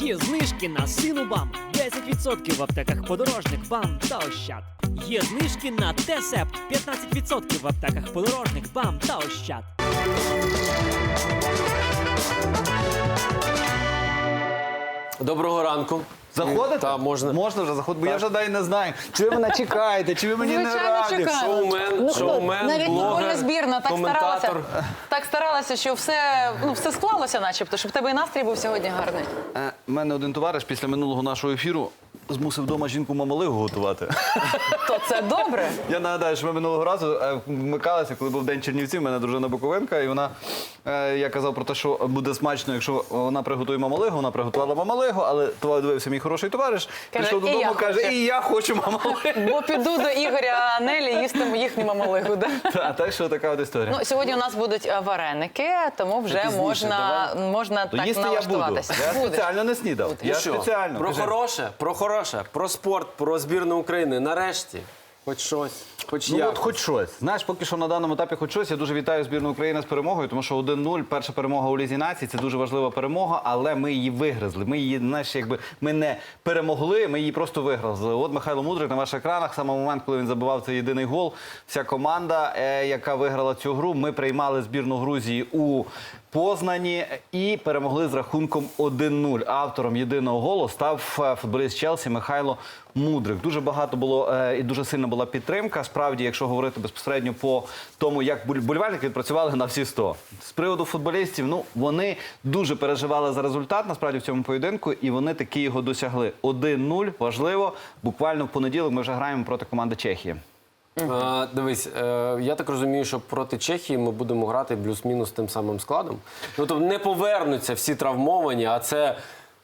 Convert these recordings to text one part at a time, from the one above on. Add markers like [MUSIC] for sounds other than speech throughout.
Є знижки на сину бам, 10% в аптеках подорожник, бам та ощад. Є знижки на Тесепт, 15% в аптеках подорожник, бам та ощад. Доброго ранку. Заходите? Та, можна. Можна вже заходити, бо я вже далі не знаю. Чи ви мене чекаєте, чи ви мені не Звичайно, раді? чекаємо. Шоумен, Ну, хто? шоумен, Навіть блогер, футбольна збірна так старалася, коментатор. так старалася, що все, ну, все склалося начебто, щоб в тебе і настрій був сьогодні гарний. Е, У мене один товариш після минулого нашого ефіру змусив вдома жінку мамалигу готувати. То це добре. Я нагадаю, що ми минулого разу е, вмикалися, коли був день Чернівців, у мене дружина Буковинка, і вона е, я казав про те, що буде смачно, якщо вона приготує мамалигу, вона приготувала мамалигу, але то дивився мій хороший товариш, Каже, прийшов «І додому, я каже, хочу». і я хочу мамалигу. Бо піду до Ігоря Нелі їсти їхню мамалигу. Да? Та, Так що така от історія. Ну, сьогодні у нас будуть е, вареники, тому вже Пізніше, можна, можна То так їсти я буду. налаштуватися. Я Будеш. спеціально не снідав. Я що, спеціально. Про Кажи. хороше, про хороше, про спорт, про збірну України. Нарешті. Хоч щось, хоч Ну як. от хоч щось. Знаєш, поки що на даному етапі хоч щось. Я дуже вітаю збірну України з перемогою, тому що 1-0, перша перемога у Лізі націй, це дуже важлива перемога, але ми її вигризли. Ми її, знаєш, якби ми не перемогли, ми її просто вигризли. От Михайло Мудрик на ваших екранах, саме момент, коли він забивав цей єдиний гол. Вся команда, е, яка виграла цю гру, ми приймали збірну Грузії у Познані і перемогли з рахунком 1-0. Автором єдиного голу став е, футболіст Челсі Михайло Мудрик. Дуже багато було е, і дуже сильна була підтримка. Справді, якщо говорити безпосередньо по тому, як буль- болівальники відпрацювали на всі 100. З приводу футболістів, ну вони дуже переживали за результат насправді в цьому поєдинку, і вони таки його досягли. 1-0, важливо. Буквально в понеділок ми вже граємо проти команди Чехії. А, дивись, е, я так розумію, що проти Чехії ми будемо грати плюс-мінус тим самим складом. Ну тобто не повернуться всі травмовані, а це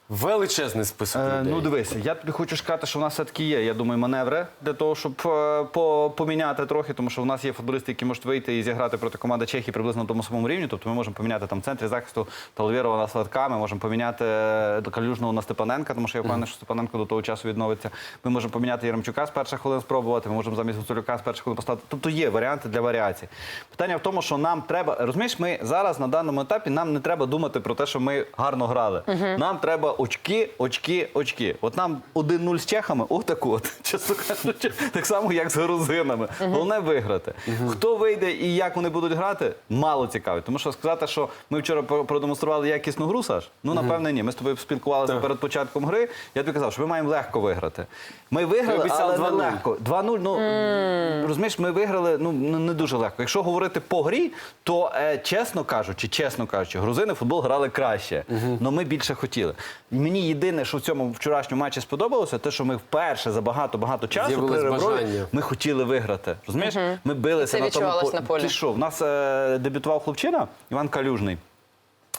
величезний список Е, ну дивися, я тобі хочу сказати, що в нас все-таки є, я думаю, маневри для того, щоб е, по, поміняти трохи, тому що в нас є футболісти, які можуть вийти і зіграти проти команди Чехії приблизно на тому самому рівні. Тобто ми можемо поміняти там центрі захисту Талвєрова на Сладка, ми можемо поміняти е, Калюжного на Степаненка, тому що я впевнений, що Степаненко до того часу відновиться. Ми можемо поміняти Яремчука з перших хвилин спробувати, ми можемо замість Гуцулюка з перших хвилин поставити. Тобто є варіанти для варіацій. Питання в тому, що нам треба, розумієш, ми зараз на даному етапі нам не треба думати про те, що ми гарно грали. Нам треба очки, очки, очки. От нам 1-0 з чехами, отаку от, [LAUGHS] чесно кажучи, так само, як з грузинами. Головне виграти. Хто вийде і як вони будуть грати, мало цікавить. Тому що сказати, що ми вчора продемонстрували якісну гру, Саш, ну напевне ні. Ми з тобою спілкувалися перед початком гри. Я тобі казав, що ми маємо легко виграти. Ми виграли, але не легко. 2-0, ну розумієш, ми виграли ну не дуже легко. Якщо говорити по грі, то е, чесно кажучи, чесно кажучи, грузини в футбол грали краще, але ми більше хотіли. Мені єдине, що в цьому вчорашньому матчі сподобалося, те, що ми вперше за багато багато часу при реброві ми хотіли виграти. Розумієш? Ми билися Це на тому по- на полі. Ти що, в нас е, дебютував хлопчина Іван Калюжний.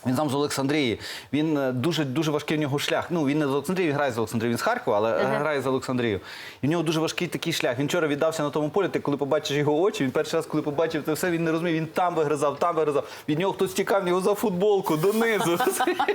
Він сам з Олександрії. Він е, дуже дуже важкий в нього шлях. Ну він не з Олександрії, він грає з Олександрії, він з Харкова, але е, грає з Олександрію. І в нього дуже важкий такий шлях. Він вчора віддався на тому полі. Ти коли побачиш його очі, він перший раз, коли побачив це все, він не розумів. Він там вигризав, там вигризав. Від нього хтось тікав в нього за футболку донизу.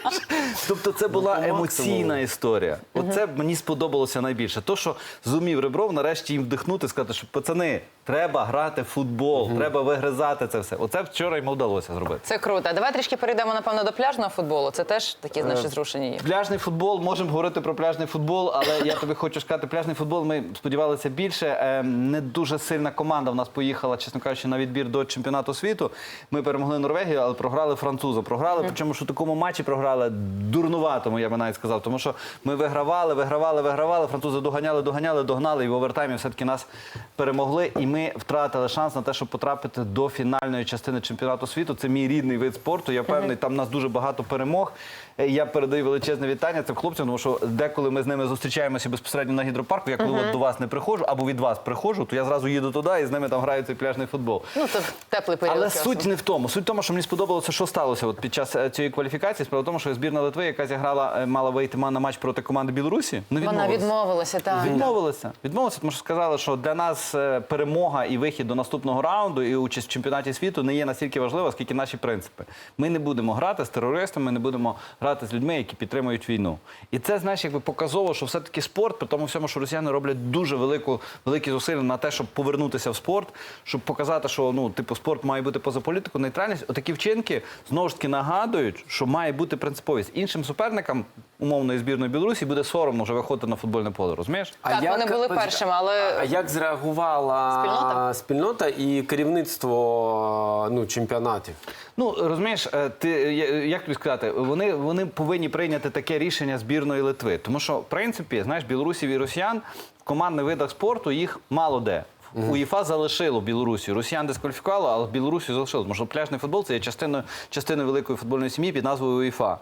[LAUGHS] тобто це була емоційна історія. Оце мені сподобалося найбільше. То, що зумів Ребров нарешті їм вдихнути, сказати, що пацани, треба грати в футбол, треба вигризати це все. Оце вчора йому вдалося зробити. Це круто. Давай трішки перейдемо, напевно, до пляжного футболу. Це теж такі Е, наші зрушення є. Пляжний футбол, можемо говорити про пляжний футбол, але я тобі хочу сказати, пляжний футбол ми сподівалися більше. Е, Не дуже сильна команда в нас поїхала, чесно кажучи, на відбір до чемпіонату світу. Ми перемогли Норвегію, але програли француза. Програли, причому що такому матчі програли дурнуватому, я би навіть сказав. Тому що ми вигравали, вигравали, вигравали. Французи доганяли, доганяли, догнали, і в овертаймі все-таки нас перемогли. І ми втратили шанс на те, щоб потрапити до фінальної частини чемпіонату світу. Це мій рідний вид спорту. Я впевнений, там нас дуже багато перемог. Е, Я передаю величезне вітання цим хлопцям, тому що деколи ми з ними зустрічаємося безпосередньо на гідропарку. Я коли от до вас не приходжу або від вас приходжу, то я зразу їду туди і з ними там граю цей пляжний футбол. Ну, це теплий період. Але часу. суть не в тому. Суть в тому, що мені сподобалося, що сталося от під час е, цієї кваліфікації. Справа в тому, що збірна Литви, яка зіграла, е, мала вийти на матч проти команди Білорусі, не Вона відмовилася. відмовилася, так. Відмовилися. Відмовилися, тому що сказали, що для нас перемога і вихід до наступного раунду і участь в чемпіонаті світу не є настільки важлива, скільки наші принципи. Ми не будемо грати з терористами, не будемо грати з людьми, які підтримують війну. І це, знаєш, якби показово, що все-таки спорт, при тому всьому, що росіяни роблять дуже велику, великі зусилля на те, щоб повернутися в спорт, щоб показати, що ну, типу, спорт має бути поза політику, нейтральність. Отакі вчинки знову ж таки нагадують, що має бути принциповість. Іншим суперникам умовної збірної Білорусі буде соромно вже виходити на футбольне поле, розумієш? Так, вони були першими, але- А як зреагувала Спільнота? спільнота і керівництво ну, чемпіонатів? Ну розумієш, е, ти як тобі сказати, вони, вони повинні прийняти таке рішення збірної Литви. Тому що, в принципі, знаєш, білорусів і росіян в командних видах спорту їх мало де. УЄФА залишило Білорусі. Росіян дискваліфікувало, але Білорусі залишило. Тому що пляжний футбол це є частиною, частиною великої футбольної сім'ї під назвою УЄФА.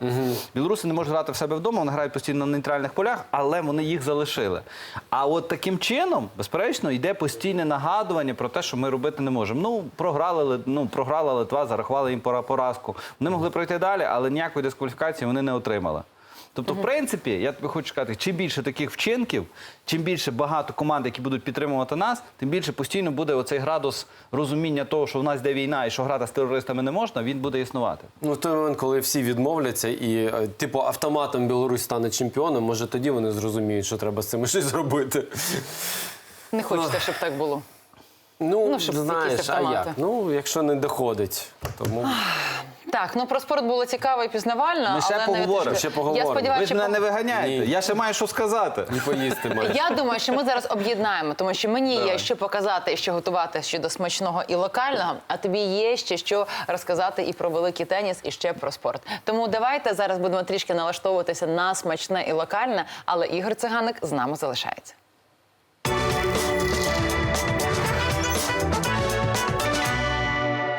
Білоруси не можуть грати в себе вдома, вони грають постійно на нейтральних полях, але вони їх залишили. А от таким чином, безперечно, йде постійне нагадування про те, що ми робити не можемо. Ну, програли, ну, програла Литва, зарахували їм поразку. Вони могли пройти далі, але ніякої дискваліфікації вони не отримали. Тобто, в принципі, я тобі хочу сказати, чим більше таких вчинків, чим більше багато команд, які будуть підтримувати нас, тим більше постійно буде оцей градус розуміння того, що в нас йде війна і що грати з терористами не можна, він буде існувати. Ну, в той момент, коли всі відмовляться і е, типу автоматом Білорусь стане чемпіоном, може тоді вони зрозуміють, що треба з цим щось зробити. не хочете, щоб так було. Ну, Ну, щоб знаєш, а як? Ну, якщо не доходить, тому Так, ну про спорт було цікаво і пізнавально, Ми ще але поговоримо, навіть ще Я поговоримо. Ви сподіваюся, ж що мене не виганяєте. Ні. Я ще маю що сказати. і поїсти маєш. Я думаю, що ми зараз об'єднаємо, тому що мені є що показати і що готувати щодо смачного і локального, а тобі є ще що розказати і про великий теніс, і ще про спорт. Тому давайте зараз будемо трішки налаштовуватися на смачне і локальне, але Ігор Циганик з нами залишається.